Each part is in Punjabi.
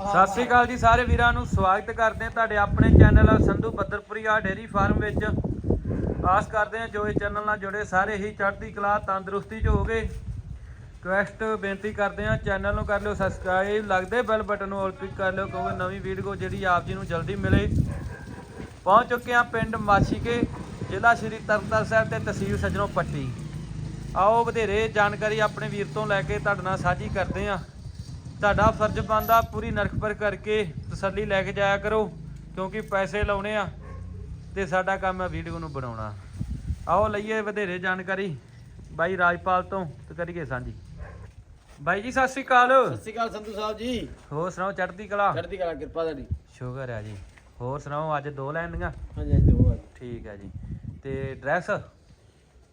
ਸਤਿ ਸ੍ਰੀ ਅਕਾਲ ਜੀ ਸਾਰੇ ਵੀਰਾਂ ਨੂੰ ਸਵਾਗਤ ਕਰਦੇ ਹਾਂ ਤੁਹਾਡੇ ਆਪਣੇ channel Sandhu Badarpuria dairy farm ਵਿੱਚ। ਆਸ ਕਰਦੇ ਹਾਂ ਜੋ ਇਹ ਚੈਨਲ ਨਾਲ ਜੁੜੇ ਸਾਰੇ ਹੀ ਚੜ੍ਹਦੀ ਕਲਾ, ਤੰਦਰੁਸਤੀ 'ਚ ਹੋਗੇ ਰਿਕਵੈਸਟ ਬੇਨਤੀ ਕਰਦੇ ਹਾਂ, ਚੈਨਲ ਨੂੰ ਕਰ ਲਿਓ ਸਬਸਕ੍ਰਾਈਬ, ਲੱਗਦੇ ਬੈਲ ਬਟਨ ਨੂੰ ਆਲ ਕਲਿੱਕ ਕਰ ਲਿਓ ਕਿਉਂਕਿ ਨਵੀਂ ਵੀਡੀਓ ਜਿਹੜੀ ਆਪ ਜੀ ਨੂੰ ਜਲਦੀ ਮਿਲੇ। ਪਹੁੰਚ ਚੁੱਕੇ ਹਾਂ ਪਿੰਡ ਮਾਛੀਕੇ, ਜ਼ਿਲ੍ਹਾ ਸ਼੍ਰੀ ਤਰਨਤਾਰਨ ਸਾਹਿਬ ਤੇ ਤਹਿਸੀਲ ਸਜਣੋਂ ਪੱਟੀ। ਆਓ ਵਧੇਰੇ ਜਾਣਕਾਰੀ ਆਪਣੇ ਵੀਰ ਤੋਂ ਲੈ ਕੇ ਤੁਹਾਡੇ ਨਾਲ ਸਾਂਝੀ ਕਰਦੇ ਹਾਂ। ਤੁਹਾਡਾ ਫਰਜ਼ ਬਣਦਾ ਪੂਰੀ ਨਰਖਪਰ ਕਰਕੇ ਤਸੱਲੀ ਲੈ ਕੇ ਜਾਇਆ ਕਰੋ ਕਿਉਂਕਿ ਪੈਸੇ ਲਾਉਣੇ ਆ ਤੇ ਸਾਡਾ ਕੰਮ ਹੈ ਵੀਡੀਓ ਨੂੰ ਬਣਾਉਣਾ। ਆਓ ਲਈਏ ਵਧੇਰੇ ਜਾਣਕਾਰੀ ਬਾਈ ਰਾਜਪਾਲ ਤੋਂ ਤੇ ਕਰੀਏ ਸਾਂਝੀ। ਬਾਈ ਜੀ ਸਤਿ ਸ੍ਰੀ ਅਕਾਲ। ਸਤਿ ਸ਼੍ਰੀ ਅਕਾਲ ਸੰਧੂ ਸਾਹਿਬ ਜੀ। ਹੋਰ ਸੁਣਾਓ ਚੜ੍ਹਦੀ ਕਲਾ? ਚੜ੍ਹਦੀ ਕਲਾ ਕਿਰਪਾ ਤੁਹਾਡੀ। ਸ਼ੁਕਰ ਹੈ ਜੀ। ਹੋਰ ਸੁਣਾਓ ਅੱਜ ਦੋ ਲੈਣੀਆਂ ਹਾਂਜੀ ਦੋ ਠੀਕ ਹੈ ਜੀ। ਤੇ ਡਰੈਸ?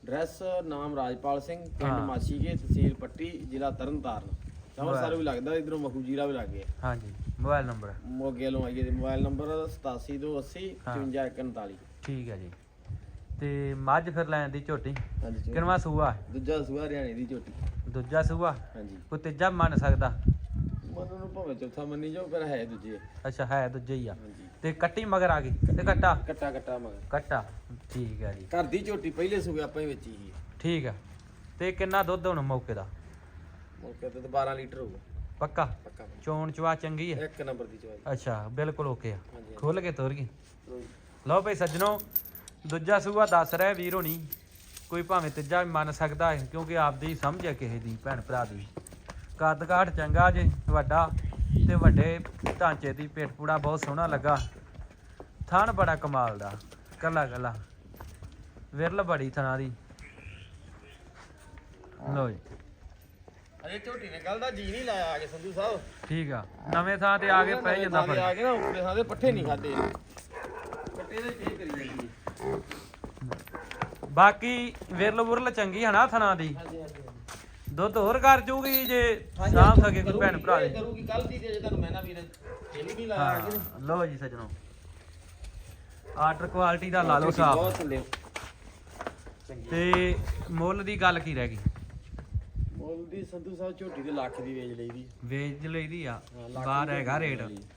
ਡਰੈਸ ਨਾਮ ਰਾਜਪਾਲ ਸਿੰਘ ਪਿੰਡ ਹਾਂ। ਮਾਛੀਕੇ ਤਹਿਸੀਲ ਪੱਟੀ ਜ਼ਿਲ੍ਹਾ ਤਰਨਤਾਰਨ। ਅੰਮ੍ਰਿਤਸਰ ਵੀ ਲੱਗਦਾ ਇਧਰੋਂ ਮਖੂ ਜੀਰਾ ਵੀ ਲੱਗ ਗਿਆ। ਹਾਂਜੀ ਮੋਬਾਈਲ ਨੰਬਰ ਮੋਗੇ ਲੋਂ ਆਈਏ ਮੋਬਾਈਲ ਨੰਬਰ 8780 ਹਾਂ। 5541 ਠੀਕ ਹੈ ਜੀ। ਤੇ ਮੱਝ ਫਿਰ ਲੈਣ ਦੀ ਝੋਟੀ। ਹਾਂਜੀ। ਕਿਨਵਾ ਸੂਆ ਦੂਜਾ ਸੂਆ ਹਰਿਆਣੇ ਦੀ ਝੋਟੀ। ਦੂਜਾ ਸੂਆ? ਹਾਂਜੀ। ਕੋਈ ਤੀਜਾ ਮੰਨ ਸਕਦਾ? ਮਨ ਨੂੰ ਭਾਵੇਂ ਚੌਥਾ ਮੰਨੀ ਜਾਓ ਪਰ ਹੈ ਦੂਜੇ। ਅੱਛਾ ਹੈ ਦੂਜੇ ਹੀ ਆ। ਤੇ ਕੱਟੀ ਮਗਰ ਆ ਗਈ ਤੇ ਕੱਟਾ? ਕੱਟਾ ਕੱਟਾ ਮਗਰ। ਕੱਟਾ। ਠੀਕ ਹੈ ਜੀ। ਘਰ ਦੀ ਝੋਟੀ ਪਹਿਲੇ ਸੂਏ ਆਪਾਂ ਹੀ ਵੇਚੀ ਸੀ। ਠੀਕ ਹੈ। ਤੇ ਕਿੰਨਾ ਦੁੱਧ ਹੁਣ ਮੌਕੇ ਦਾ? ਤੇ ਤਾਂ 12 ਲੀਟਰ ਹੋਊਗਾ। ਪੱਕਾ? ਪੱਕਾ ਚੋਣ ਚਵਾ ਚੰਗੀ ਹੈ ਇੱਕ ਨੰਬਰ ਦੀ ਚਵਾਈ ਅੱਛਾ ਬਿਲਕੁਲ ਓਕੇ ਆ। ਹਾਂਜੀ ਖੋਲ ਕੇ ਤੋਰ ਗਈ। ਲਓ ਭਾਈ ਸੱਜਣੋ ਦੂਜਾ ਸੂਆ ਦੱਸ ਰਿਹਾ ਵੀਰ ਹੋਣੀ। ਕੋਈ ਭਾਵੇਂ ਤੀਜਾ ਵੀ ਮੰਨ ਸਕਦਾ ਹੈ ਕਿਉਂਕਿ ਆਪਦੀ ਸਮਝ ਹੈ ਕਿਸੇ ਦੀ ਭੈਣ ਭਰਾ ਦੀ। ਕੱਦ ਕਾਠ ਚੰਗਾ ਜੇ ਵੱਡਾ ਤੇ ਵੱਡੇ ਢਾਂਚੇ ਦੀ ਪੇਟ ਪੂੜਾ ਬਹੁਤ ਸੋਹਣਾ ਲੱਗਾ। ਥਣ ਬੜਾ ਕਮਾਲ ਦਾ ਕੱਲਾ ਕੱਲਾ। ਵਿਰਲ ਬੜੀ ਥਣਾ ਦੀ। ਲਓ ਜੀ। ਅਜੇ ਝੋਟੀ ਨੇ ਕੱਲ ਦਾ ਜੀ ਨਹੀਂ ਲਾਇਆ ਆ ਕੇ ਸੰਧੂ ਸਾਹਿਬ। ਠੀਕ ਆ। ਨਵੇਂ ਥਾਂ ਤੇ ਆ ਕੇ ਪੈ ਜਾਂਦਾ ਆ ਫ਼ਰਕ। ਕੇ ਨਾ ਉੱਪਰੇ ਥਾਂ ਦੇ ਪੱਠੇ ਨਹੀਂ ਖਾਦੇ। ਪੱਠੇ ਦੇ ਕੀ ਕਰੀ ਜਾਂਦੀ ਬਾਕੀ ਵਿਰਲ ਵੁਰਲ ਚੰਗੀ ਹਨਾ ਥਣਾ ਦੀ। ਦੁੱਧ ਹੋਰ ਕਰ ਜੂਗੀ ਜੇ ਸਾਂਭ ਸਕੇ ਕੋਈ ਭੈਣ ਭਰਾ ਦੇ। ਕਰੂਗੀ ਕੱਲ ਦੀ ਅਜੇ ਤੁਹਾਨੂੰ ਮੈਂ ਨਾ ਵੀਰ ਖੇਲੀ ਨਹੀਂ ਲਾਇਆ ਆ ਕੇ ਲਓ ਜੀ ਸਜਣੋ। ਆਰਡਰ ਕੁਆਲਿਟੀ ਦਾ ਲਾ ਲਓ ਬਹੁਤ ਸਾਫ਼ ਤੇ ਮੁੱਲ ਦੀ ਗੱਲ ਕੀ ਰਹਿ ਗਈ? ਮੁੱਲ ਦੀ ਸੰਧੂ ਸਾਹਿਬ ਝੋਟੀ ਦੇ ਲੱਖ ਦੀ ਵੇਚ ਲਈ ਦੀ ਵੇਚ ਲਈਦੀ ਆ। ਹਾਂ, ਲੱਖ ਬਾਹਰ ਦੀ ਹੈਗਾ ਰੇਟ। ਵੇਚ ਲਈ।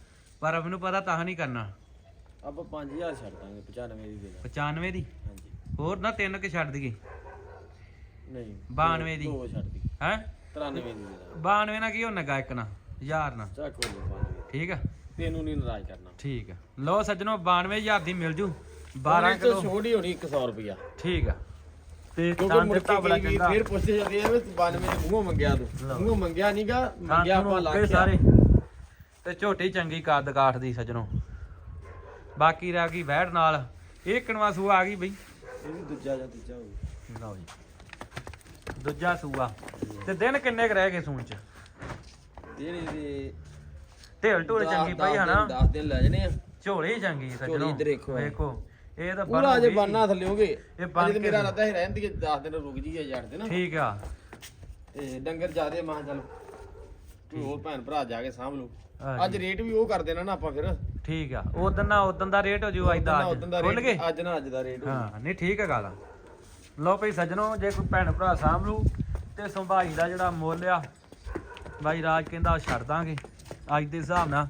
ਪਰ ਮੈਨੂੰ ਪਤਾ ਤਾਂ ਨਹੀਂ ਕਰਨਾ। ਆਪਾਂ 5000 ਛੱਡ ਦਾਂਗੇ 95 ਦੀ ਦੇ ਦਾਂਗੇ। 95 ਦੀ? ਹਾਂਜੀ। ਹੋਰ ਨਾ ਤਿੰਨ ਕਿ ਛੱਡ ਦਈਏ। ਨਹੀਂ 92 ਦੀ। ਦੋ ਛੱਡ ਦੀ ਹੈ? 93 ਦੀ ਦੇ ਦਾਂਗੇ। 92 ਨਾ ਕੀ ਹੋਣਾ ਗਾ ਇੱਕ ਨਾ ਹਜ਼ਾਰ ਨਾ ਚੱਕ ਹੋ ਲਓ 92 ਠੀਕ ਆ? ਤੈਨੂੰ ਨਹੀਂ ਨਾਰਾਜ਼ ਕਰਨਾ। ਠੀਕ ਆ। ਲਓ ਸੱਜਣੋ 92000 ਦੀ ਮਿਲ ਜੂ। 12 ਕਿਲੋ ਛੋਟ ਹੋਣੀ 100 ਰੁਪਿਆ ਠੀਕ ਆ। ਤੇ ਤਾਂ ਚੰਗਾ। ਫਿਰ ਪੁੱਛਦੇ ਜਾਂਦੇ ਆ ਵੀ 92 ਦੇ ਮੂੰਹੋਂ ਮੰਗਿਆ ਤੂੰ। ਲਓ। ਮੂੰਹੋਂ ਮੰਗਿਆ ਨਹੀਂਗਾ ਮੰਗਿਆ ਸਾਨੂੰ ਆਪਾਂ ਲੱਖ ਓਕੇ ਆ। ਸਾਰੇ। ਤੇ ਝੋਟੀ ਚੰਗੀ ਕੱਦ ਕਾਠ ਦੀ ਸਜਣੋ। ਬਾਕੀ ਰਹਿ ਗਈ ਵਹਿੜ ਨਾਲ। ਇਹ ਕਿਣਵਾ ਸੂਆ ਆ ਗਈ ਬਈ? ਇਹ ਵੀ ਦੂਜਾ ਜਾਂ ਤੀਜਾ ਹੋਊ। ਲਓ ਜੀ। ਦੂਜਾ ਸੂਆ। ਤੇ ਦਿਨ ਕਿੰਨੇ ਕ ਰਹਿ ਗਏ ਸੂਣ ਚ? ਦੇਣੀ ਦੇ ਢੇਲ ਢੂਲ ਚੰਗੀ ਪਈ ਹਨਾ? 10 ਦਿਨ ਲੈ ਆ। ਝੋਲੀ ਚੰਗੀ ਸਜਣੋ। ਦੇਖੋ। ਇਹ ਤਾਂ ਪੂਰਾ ਅਜੇ। ਬੰਨਾ ਥੱਲੇ ਹੋਗੇ ਇਹ ਬਣ ਕੇ ਮੇਰਾ ਰਤਾ ਹੀ ਰਹਿੰਦੀ ਹੈ 10 ਦਿਨ ਰੁਕ ਜੀ ਜੜ ਦੇ ਨਾ ਠੀਕ ਆ। ਤੇ ਡੰਗਰ ਜਾਦੇ ਮਾਂ ਚੱਲ ਤੂੰ ਹੋਰ ਭੈਣ ਭਰਾ ਜਾ ਕੇ ਸਾਂਭ ਲੂ ਹਾਂਜੀ। ਅੱਜ ਰੇਟ ਵੀ ਉਹ ਕਰ ਦੇਣਾ ਨਾ ਆਪਾਂ ਫਿਰ। ਠੀਕ ਆ। ਉਦੋਂ ਨਾ ਉਦੋਂ ਦਾ ਰੇਟ ਹੋ ਜੂ ਅੱਜ ਦਾ ਅੱਜ। ਖੁੱਲ ਗਏ? ਅੱਜ ਨਾ ਅੱਜ ਦਾ ਰੇਟ। ਹਾਂ ਨਹੀਂ ਠੀਕ ਹੈ ਗੱਲ। ਲਓ ਭਈ ਸੱਜਣੋ ਜੇ ਕੋਈ ਭੈਣ ਭਰਾ ਸਾਂਭ ਲੂ ਤੇ ਸੰਭਾਈ ਦਾ ਜਿਹੜਾ ਮੁੱਲ ਆ ਬਾਈ ਰਾਜ ਕਹਿੰਦਾ ਛੱਡ ਦਾਂਗੇ। ਅੱਜ ਦੇ ਹਿਸਾਬ ਨਾਲ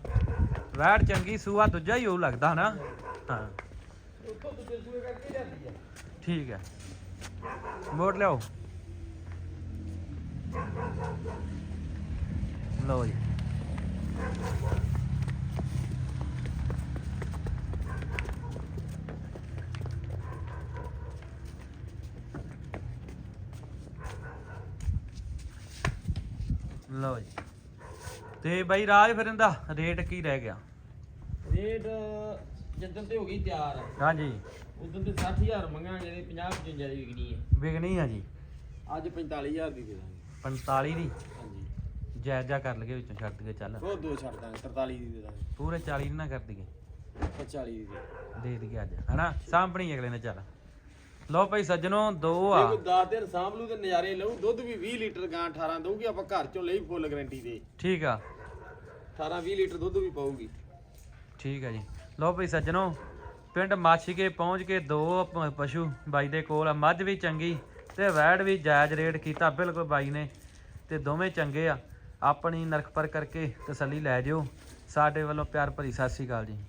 ਵੈੜ ਚੰਗੀ ਸੂਆ ਦੂਜਾ ਹੀ ਉਹ ਲੱਗਦਾ ਨਾ ਹਾਂ। ਉੱਤੋਂ ਦੂਜੇ ਸੂਏ ਕਰਕੇ ਜਾਂਦੀ ਆ। ਠੀਕ ਹੈ। ਮੋੜ ਲਿਓ ਲਓ ਜੀ। ਲਓ ਜੀ। ਤੇ ਬਾਈ ਰਾਜ ਫਿਰ ਇਹਦਾ ਰੇਟ ਕੀ ਰਹਿ ਗਿਆ? ਰੇਟ ਜਦੋਂ ਤੇ ਹੋ ਗਈ ਤਿਆਰ ਹਾਂਜੀ। ਉਦੋਂ ਤੇ 60000 ਮੰਗਾਂਗੇ ਤੇ 50 55 ਦੀ ਵਿਕਣੀ ਹੈ। ਵਿਕਣੀ ਆ ਜੀ। ਅੱਜ 45000 ਦੀ ਦੇ ਦਾਂਗੇ। 45 ਦੀ? ਹਾਂਜੀ। ਜਾਇਜ਼ਾ ਕਰ ਲਗੇ ਵਿੱਚੋਂ ਛੱਡ ਕੇ ਚੱਲ। ਉਹ ਦੋ ਛੱਡ ਦਾਂਗੇ 43 ਦੀ ਦੇ ਦਾਂਗੇ। ਪੂਰੇ 40 ਦੀ ਨਾ ਕਰ ਦਈਏ। 45 ਦੀ ਦੇ ਦੇ ਦਈਏ ਅੱਜ ਹਨਾ? ਸਾਂਭਣੀ ਅਗਲੇ ਨੇ ਚੱਲ। ਲਓ ਭਾਈ ਸੱਜਣੋ ਦੋ ਆ। ਜੇ ਕੋਈ 10 ਦਿਨ ਸਾਂਭ ਲੂ ਤੇ ਨਜ਼ਾਰੇ ਲਊ ਦੁੱਧ ਵੀ 20 ਲੀਟਰ ਗਾਂ 18 ਦਊਗੀ ਆਪਾਂ ਘਰ ਚੋਂ ਲਈ ਫੁੱਲ ਗਾਰੰਟੀ ਦੇ। ਠੀਕ ਆ। 18 20 ਲੀਟਰ ਦੁੱਧ ਵੀ ਪਾਊਗੀ। ਠੀਕ ਆ ਜੀ। ਲਓ ਭਾਈ ਸੱਜਣੋ, ਪਿੰਡ ਮਾਛੀਕੇ ਪਹੁੰਚ ਕੇ ਦੋ ਪ- ਪਸ਼ੂ ਬਾਈ ਦੇ ਕੋਲ ਆ। ਮੱਝ ਵੀ ਚੰਗੀ ਤੇ ਵੈੜ ਵੀ ਜਾਇਜ਼ ਰੇਟ ਕੀਤਾ, ਬਿਲਕੁਲ ਬਾਈ ਨੇ। ਤੇ ਦੋਵੇਂ ਚੰਗੇ ਆ। ਆਪਣੀ ਨਰਖ ਪਰ ਕਰਕੇ ਤਸੱਲੀ ਲੈ ਜਿਓ। ਸਾਡੇ ਵੱਲੋਂ ਪਿਆਰ ਭਰੀ ਸਤਿ ਸ਼੍ਰੀ ਅਕਾਲ ਜੀ।